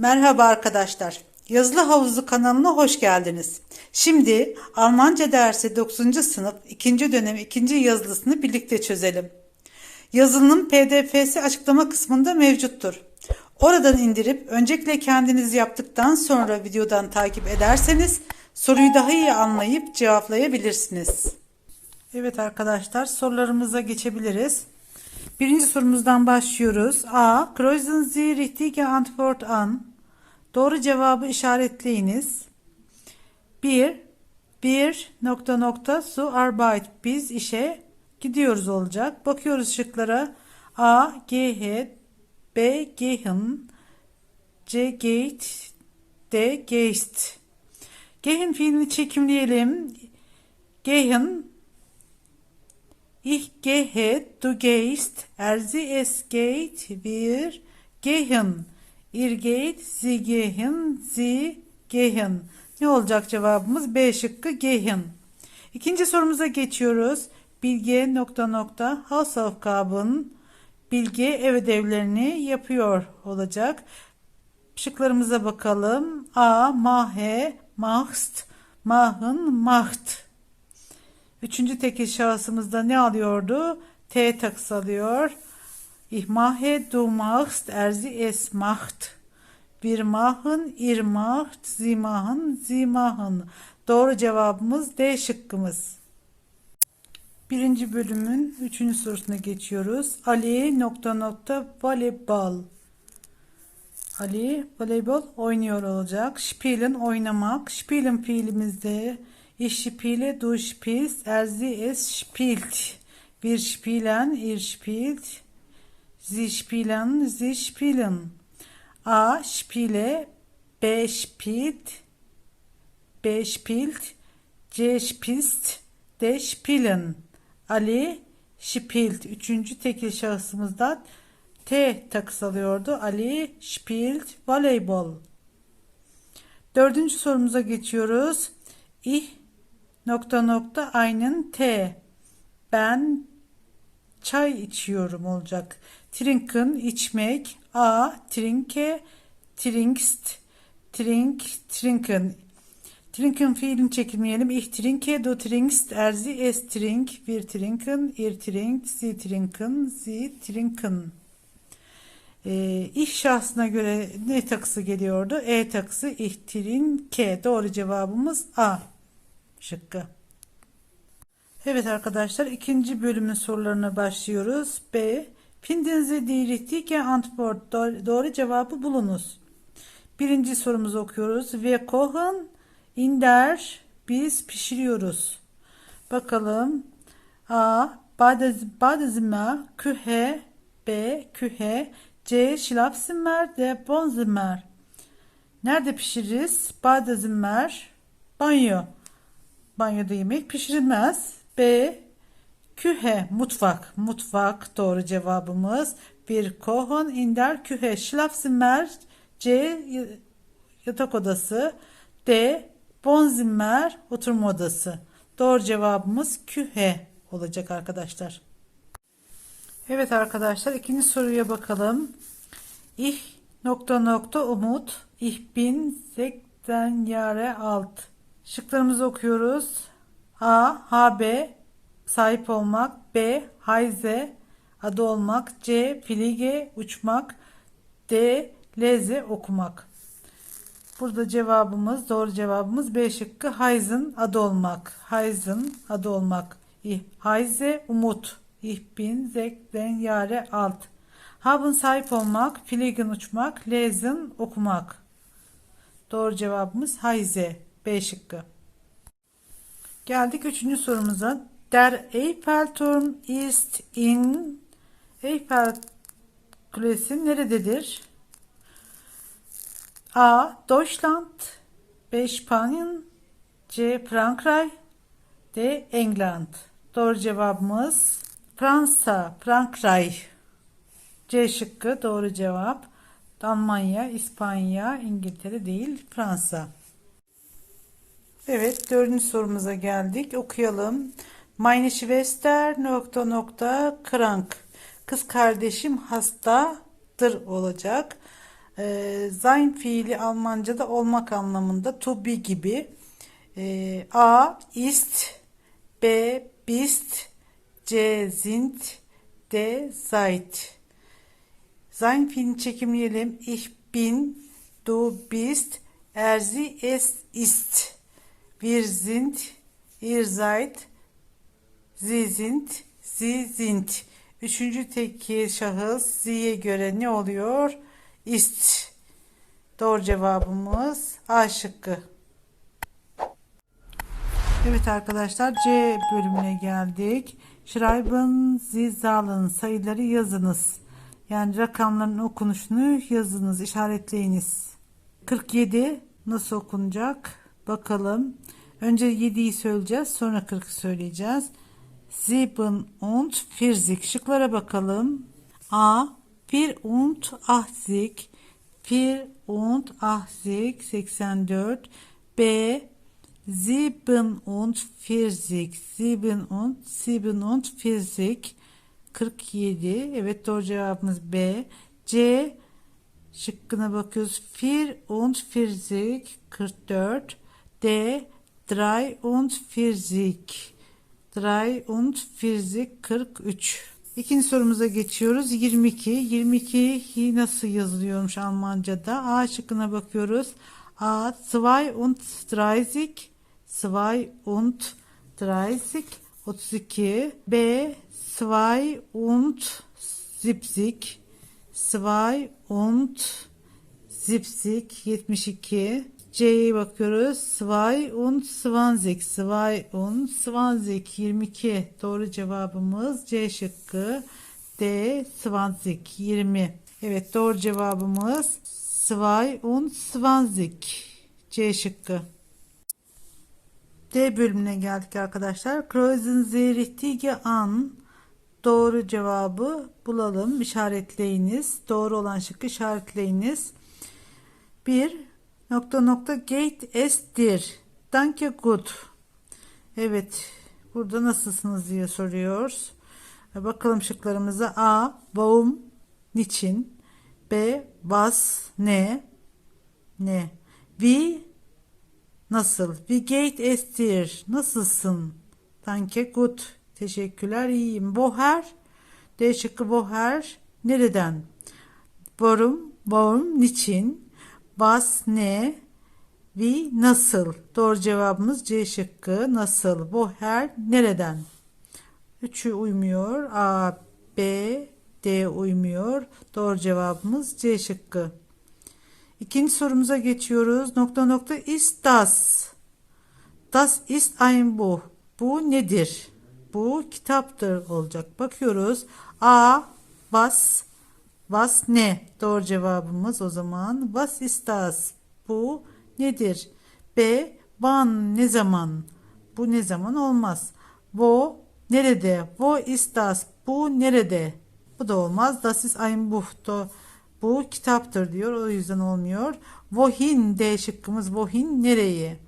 Merhaba arkadaşlar. Yazılı Havuzu kanalına hoş geldiniz. Şimdi Almanca dersi 9. sınıf 2. dönem 2. yazılısını birlikte çözelim. Yazılının PDF'si açıklama kısmında mevcuttur. Oradan indirip öncelikle kendiniz yaptıktan sonra videodan takip ederseniz soruyu daha iyi anlayıp cevaplayabilirsiniz. Evet arkadaşlar sorularımıza geçebiliriz. Birinci sorumuzdan başlıyoruz. A. Kreuzen Sie richtige Antwort an. Doğru cevabı işaretleyiniz. 1. Bir nokta nokta zu Arbeit. Biz işe gidiyoruz olacak. Bakıyoruz şıklara. A. Gehe B. Gehen C. Geht D. Geist. Gehen fiilini çekimleyelim. Gehen Ich gehe, du gehst, er sie es geht, wir gehen. Ir geht, sie. Ne olacak cevabımız? B şıkkı gehen. İkinci sorumuza geçiyoruz. Bilge nokta nokta Hausaufgaben Bilge ev ödevlerini yapıyor olacak. Şıklarımıza bakalım. A. Mahe, machst, machen, macht. Üçüncü tekil şahsımızda ne alıyordu? T takısı alıyor. Ich mache, du machst, er sie es macht. Wir machen, ihr macht, sie machen, sie machen. Doğru cevabımız D şıkkımız. Birinci bölümün üçüncü sorusuna geçiyoruz. Ali nokta nokta voleybol. Ali voleybol oynuyor olacak. Spielen oynamak. Spielen fiilimizde Ich spiele, du spielst, er sie es spielt. Wir spielen, ihr spielt. Sie spielen, sie spielen. A spiele, B spielt, B spielt, C spielt, D spielen. Ali spielt. Üçüncü tekil şahsımızda T takıs alıyordu. Ali spielt voleybol. Dördüncü sorumuza geçiyoruz. Ich nokta nokta aynen T. Ben çay içiyorum olacak. Trinken içmek. A. Trinke. Trinkst. Trink. Trinken. Trinken fiilini çekilmeyelim. Ich trinke, du trinkst, er sie es trink, wir trinken, ihr trinkt, sie trinken, sie trinken. Ee, ich şahsına göre ne takısı geliyordu? E takısı ich trinke. Doğru cevabımız A şıkkı. Evet arkadaşlar ikinci bölümün sorularına başlıyoruz. B. Finden Sie die richtige Antwort. Doğru cevabı bulunuz. Birinci sorumuzu okuyoruz. Wir kochen in der biz pişiriyoruz. Bakalım. A. Badezimmer Kühe B. Kühe C. Schlafzimmer D. Bonzimmer Nerede pişiririz? Badezimmer Banyo banyoda yemek pişirilmez. B. Kühe mutfak. Mutfak doğru cevabımız. Bir kohon inder kühe schlafzimmer. C. Yatak odası. D. Bonzimmer oturma odası. Doğru cevabımız kühe olacak arkadaşlar. Evet arkadaşlar ikinci soruya bakalım. Ich nokta nokta umut. Ich bin sekten yare alt. Şıklarımızı okuyoruz. A. HB sahip olmak. B. Hayze adı olmak. C. Filige uçmak. D. Leze okumak. Burada cevabımız doğru cevabımız B şıkkı Hayzen adı olmak. Hayzen adı olmak. Hayze umut. Ich bin zekten yare alt. Haben sahip olmak, fliegen uçmak, lesen okumak. Doğru cevabımız Hayze. B şıkkı. Geldik üçüncü sorumuza. Der Eiffelturm ist in Eiffel Kulesi nerededir? A. Deutschland B. Spanien C. Frankreich D. England Doğru cevabımız Fransa, Frankreich. C şıkkı doğru cevap. Almanya, İspanya, İngiltere değil, Fransa. Evet dördüncü sorumuza geldik. Okuyalım. Meine Schwester nokta nokta krank. Kız kardeşim hastadır olacak. E, sein fiili Almanca'da olmak anlamında to be gibi. E, A ist, B bist, C sind, D seid. Sein fiilini çekimleyelim. Ich bin, du bist, er sie es ist. Wir sind, ihr seid, sie sind. Üçüncü tekil şahıs z'ye göre ne oluyor? ist. Doğru cevabımız A şıkkı. Evet arkadaşlar C bölümüne geldik. Schreiben Sie sayıları yazınız. Yani rakamların okunuşunu yazınız, işaretleyiniz. 47 nasıl okunacak? Bakalım. Önce 7'yi söyleyeceğiz, sonra 40'ı söyleyeceğiz. Sieben und vierzig. Şıklara bakalım. A. Bir und achtzig. Bir und achtzig. 84. B. Sieben und vierzig. Sieben und sieben und vierzig. 47. Evet doğru cevabımız B. C. Şıkkına bakıyoruz. Vier und vierzig. 44. D. Drei und vierzig. Drei und vierzig 43. İkinci sorumuza geçiyoruz. 22. 22 nasıl yazılıyormuş Almanca'da? A şıkkına bakıyoruz. A. Zwei und dreißig. Zwei und dreißig. 32. B. Zwei und siebzig. Zwei und siebzig. 72. C'ye bakıyoruz. Zwei und zwanzig. Zwei und zwanzig. 22. Doğru cevabımız C şıkkı. D. Zwanzig. 20. Evet doğru cevabımız Zwei und zwanzig. C şıkkı. D bölümüne geldik arkadaşlar. Kreuzen Sie richtige an. Doğru cevabı bulalım. İşaretleyiniz. Doğru olan şıkkı işaretleyiniz. 1. Nokta nokta gate estir. Danke gut. Evet. Burada nasılsınız diye soruyoruz. Bakalım şıklarımıza. A. Warum? Niçin? B. Was? Ne? Ne? Wie? Nasıl? Wie geht es dir? Nasılsın? Danke gut. Teşekkürler. iyiyim. Woher? D şıkkı woher. Nereden? Warum? Warum? Niçin? Was? Ne? Wie? Nasıl? Doğru cevabımız C şıkkı. Nasıl? Woher? Nereden? Üçü uymuyor. A, B, D uymuyor. Doğru cevabımız C şıkkı. İkinci sorumuza geçiyoruz. Nokta nokta ist das. Das ist ein Buch. Bu nedir? Bu kitaptır olacak. Bakıyoruz. A. Was. Was ne? Doğru cevabımız o zaman. Was ist das? Bu nedir? B. Wann ne zaman? Bu ne zaman olmaz. Wo nerede? Wo ist das? Bu nerede? Bu da olmaz. Das ist ein Buch. Bu kitaptır diyor. O yüzden olmuyor. Wohin D şıkkımız. Wohin nereye?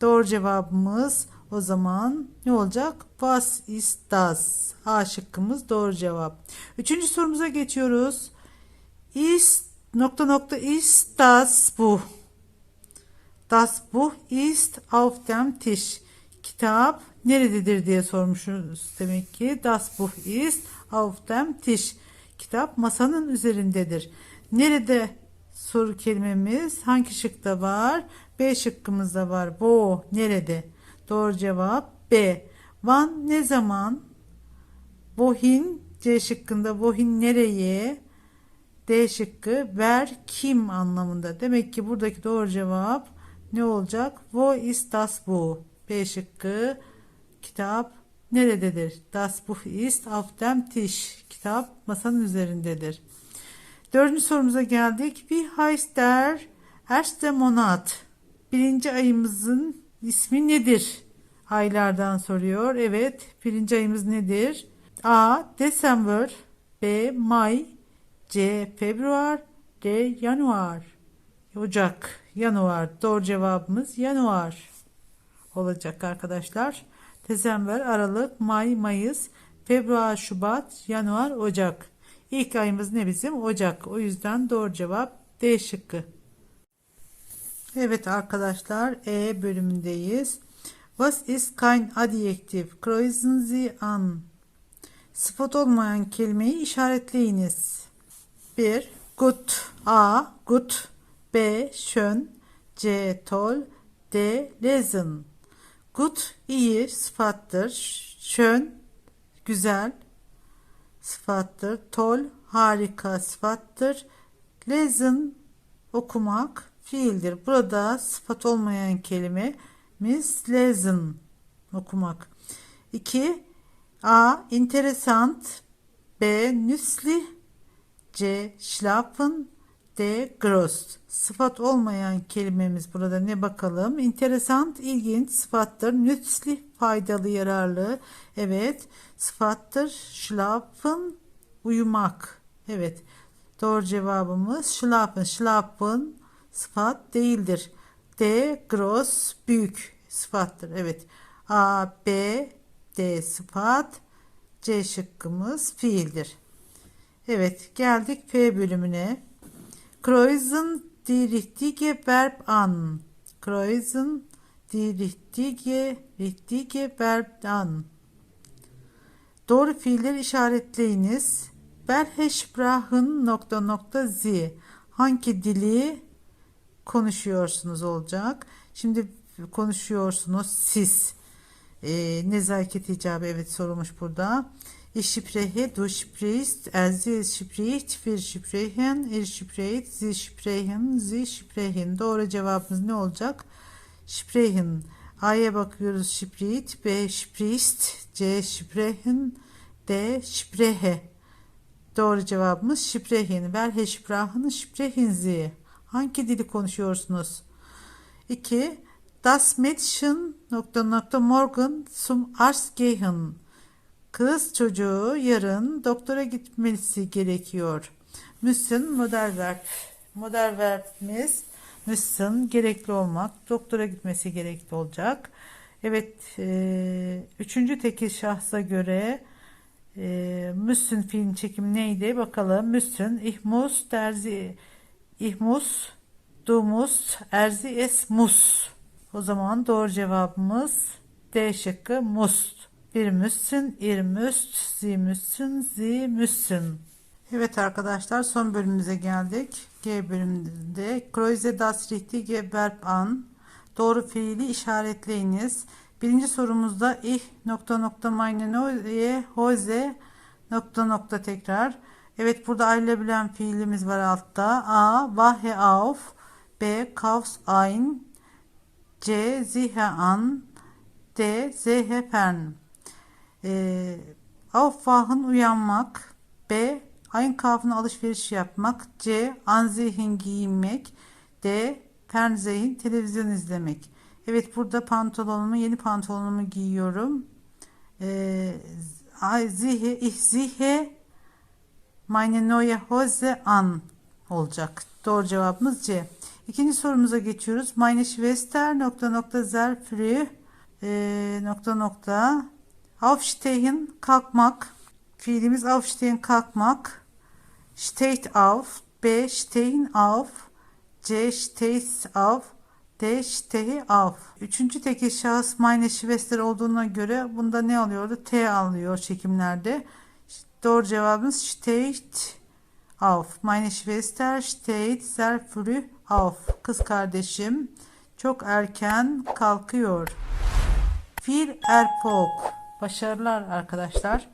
Doğru cevabımız o zaman ne olacak? Was ist das? A şıkkımız doğru cevap. Üçüncü sorumuza geçiyoruz. Ist nokta nokta ist das Buch. Das Buch ist auf dem Tisch. Kitap nerededir diye sormuşuz demek ki. Das Buch ist auf dem Tisch. Kitap masanın üzerindedir. Nerede soru kelimemiz hangi şıkta var? B şıkkımızda var. Wo nerede? Doğru cevap B. Wann ne zaman? Wohin C şıkkında wohin nereye? D şıkkı ver kim anlamında. Demek ki buradaki doğru cevap ne olacak? Wo ist das Buch? B şıkkı kitap nerededir? Das Buch ist auf dem Tisch. Kitap masanın üzerindedir. Dördüncü sorumuza geldik. Wie heißt der erste Monat? Birinci ayımızın ismi nedir? Aylardan soruyor. Evet. Birinci ayımız nedir? A. December B. May C. Februar D. Januar Ocak, Januar. Doğru cevabımız Januar olacak arkadaşlar. December, Aralık, May, Mayıs, Februar, Şubat, Januar, Ocak. İlk ayımız ne bizim? Ocak. O yüzden doğru cevap D şıkkı. Evet arkadaşlar E bölümündeyiz. Was is kein adjektiv? Kreuzen Sie an. Sıfat olmayan kelimeyi işaretleyiniz. 1. Gut. A. Gut. B. Schön. C. Toll. D. Lesen. Gut iyi sıfattır. Schön güzel sıfattır. Toll harika sıfattır. Lesen okumak fiildir. Burada sıfat olmayan kelimemiz lesen okumak. 2. A. Interessant B. Nüsli C. Schlafen D. Gross. Sıfat olmayan kelimemiz burada ne bakalım? Interessant ilginç sıfattır. Nüsli faydalı yararlı. Evet sıfattır. Schlafen uyumak. Evet doğru cevabımız schlafen. Schlafen sıfat değildir. D. Gross büyük sıfattır. Evet A, B, D sıfat. C şıkkımız fiildir. Evet geldik P bölümüne. Kreuzen die richtige Verb an. Kreuzen die richtige, richtige Verb an. Doğru fiilleri işaretleyiniz. Welche Sprachen nokta nokta sie. Hangi dili konuşuyorsunuz olacak. Şimdi konuşuyorsunuz siz. E, nezaket icabı evet sorulmuş burada. Ich spreche, du sprichst, er sie spricht, wir sprechen, er spricht, sie sprechen, sie. Doğru cevabımız ne olacak? Sprechen. A'ya bakıyoruz spricht, B spricht, C sprechen, D spreche. Doğru cevabımız sprechen. Welche Sprachen sprechen Sie? Hangi dili konuşuyorsunuz? 2. Das Mädchen nokta nokta morgen zum Arzt gehen. Kız çocuğu yarın doktora gitmesi gerekiyor. Verb. Model verbimiz müssen gerekli olmak. Doktora gitmesi gerekli olacak. Evet. E, üçüncü tekil şahsa göre e, müssen fiilin çekimi neydi? Bakalım. Müssen, ich muss, derzi, ich muss, du musst, er sie es muss. O zaman doğru cevabımız D şıkkı must. Bir müssün, ir müst, sie müssün, sie müssün. Evet arkadaşlar son bölümümüze geldik. G bölümünde Kreuze das richtige Verb an. Doğru fiili işaretleyiniz. Birinci sorumuzda ich nokta nokta meine neue Hose nokta nokta tekrar. Evet burada ayrılabilen fiilimiz var altta. A. Wache auf. B. Kaufs ein. C. Zihe an. D. Zehe fern. E, Aufwachen uyanmak. B. Einkaufen alışveriş yapmak. C. Anzihin giyinmek. D. Fernsehin televizyon izlemek. Evet burada pantolonumu yeni pantolonumu giyiyorum. E, zihe, ich zihe meine neue Hose an olacak. Doğru cevabımız C. İkinci sorumuza geçiyoruz. Meine Schwester nokta nokta sehr früh e, nokta nokta Aufstehen kalkmak. Fiilimiz aufstehen kalkmak. Steht auf. B. Stehen auf. C. Steht auf. D. Stehe auf. Üçüncü tekil şahıs meine Schwester olduğuna göre bunda ne alıyordu? T alıyor çekimlerde. Doğru cevabımız steht auf. Meine Schwester steht sehr früh auf. Kız kardeşim çok erken kalkıyor. Viel Erfolg. Başarılar arkadaşlar.